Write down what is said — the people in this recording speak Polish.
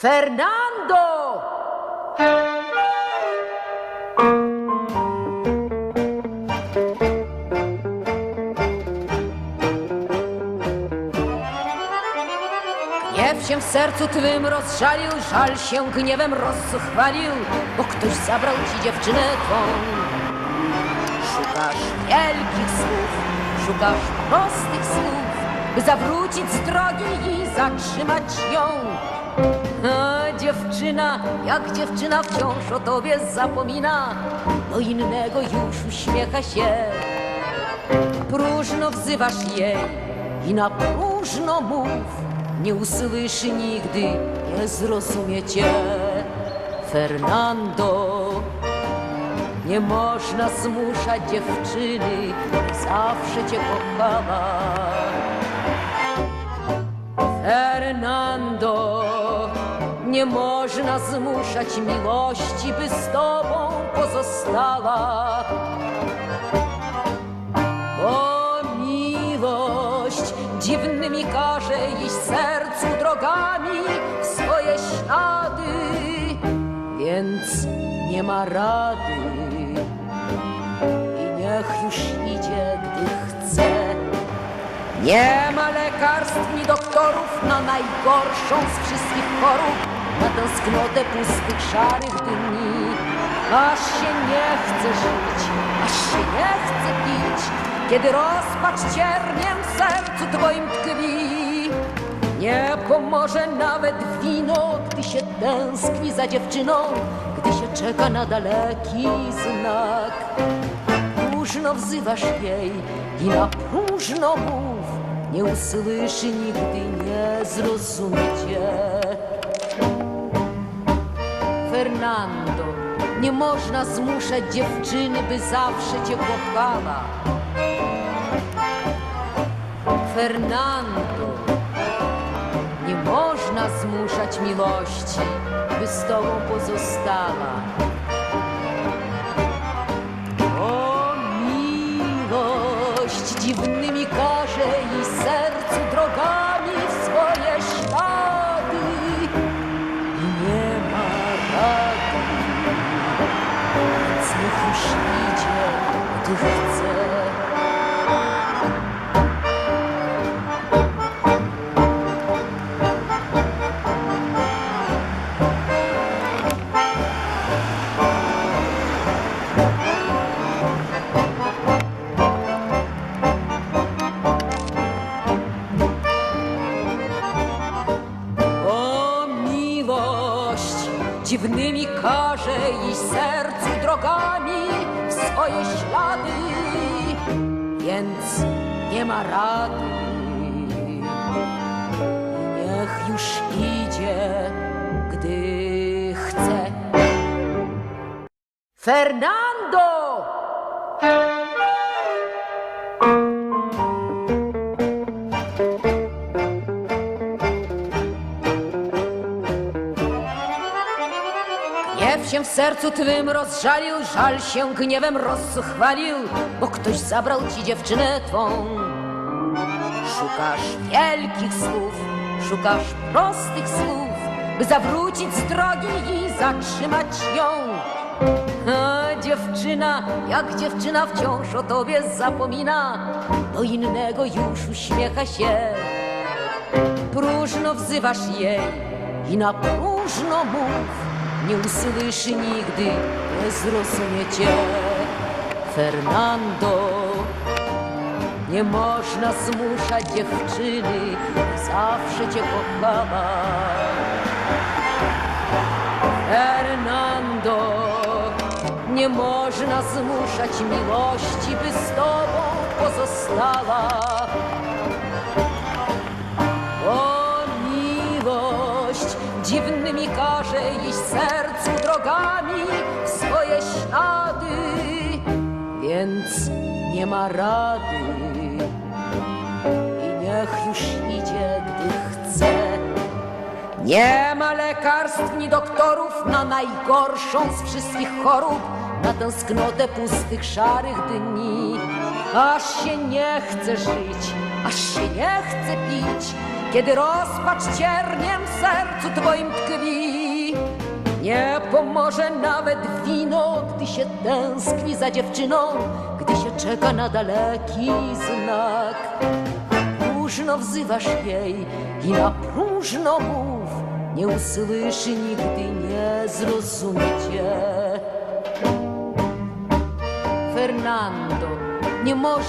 Fernando! Gniew się w sercu twym rozżalił, żal się gniewem rozzuchwalił, bo ktoś zabrał ci dziewczynę twą. Szukasz wielkich słów, szukasz prostych słów, by zawrócić z drogi i zatrzymać ją. Dziewczyna, jak dziewczyna wciąż o tobie zapomina, do innego już uśmiecha się. Próżno wzywasz jej i na próżno mów, nie usłyszy nigdy, nie zrozumie cię. Fernando, nie można zmuszać dziewczyny, zawsze cię kochała. Fernando, nie można zmuszać miłości, by z tobą pozostała. O miłość dziwnymi każe iść sercu drogami swoje ślady, więc nie ma rady i niech już idzie, gdy chce. Nie ma lekarstw ni doktorów na najgorszą z wszystkich chorób, tęsknotę pustych, szarych dni. Aż się nie chce żyć, aż się nie chce pić, kiedy rozpacz cierniem w sercu twoim tkwi. Nie pomoże nawet wino, gdy się tęskni za dziewczyną, gdy się czeka na daleki znak próżno wzywasz jej i na próżno mów, nie usłyszy nigdy, nie zrozumie cię. Fernando, nie można zmuszać dziewczyny, by zawsze cię kochała. Fernando, nie można zmuszać miłości, by z tobą pozostała. O miłość dziwnymi każe i sercu drogami swoje ślady, więc nie ma rady. Niech już idzie, gdy chce. Fernando! Gniew się w sercu twym rozżalił, żal się gniewem rozzuchwalił, bo ktoś zabrał ci dziewczynę twą. Szukasz wielkich słów, szukasz prostych słów, by zawrócić z drogi i zatrzymać ją. A dziewczyna, jak dziewczyna wciąż o tobie zapomina, do innego już uśmiecha się. Próżno wzywasz jej i na próżno mów, nie usłyszy nigdy, nie zrozumie cię. Fernando, nie można zmuszać dziewczyny, zawsze cię kochała. Fernando, nie można zmuszać miłości, by z tobą pozostała. Drogami w swoje ślady, więc nie ma rady i niech już idzie, gdy chce. Nie ma lekarstw ni doktorów na najgorszą z wszystkich chorób, na tęsknotę pustych, szarych dni. Aż się nie chce żyć, aż się nie chce pić, kiedy rozpacz cierniem w sercu twoim tkwi. Nie pomoże nawet wino, gdy się tęskni za dziewczyną, gdy się czeka na daleki znak. Próżno wzywasz jej i na próżno mów, nie usłyszy nigdy, nie zrozumie cię. Fernando, nie można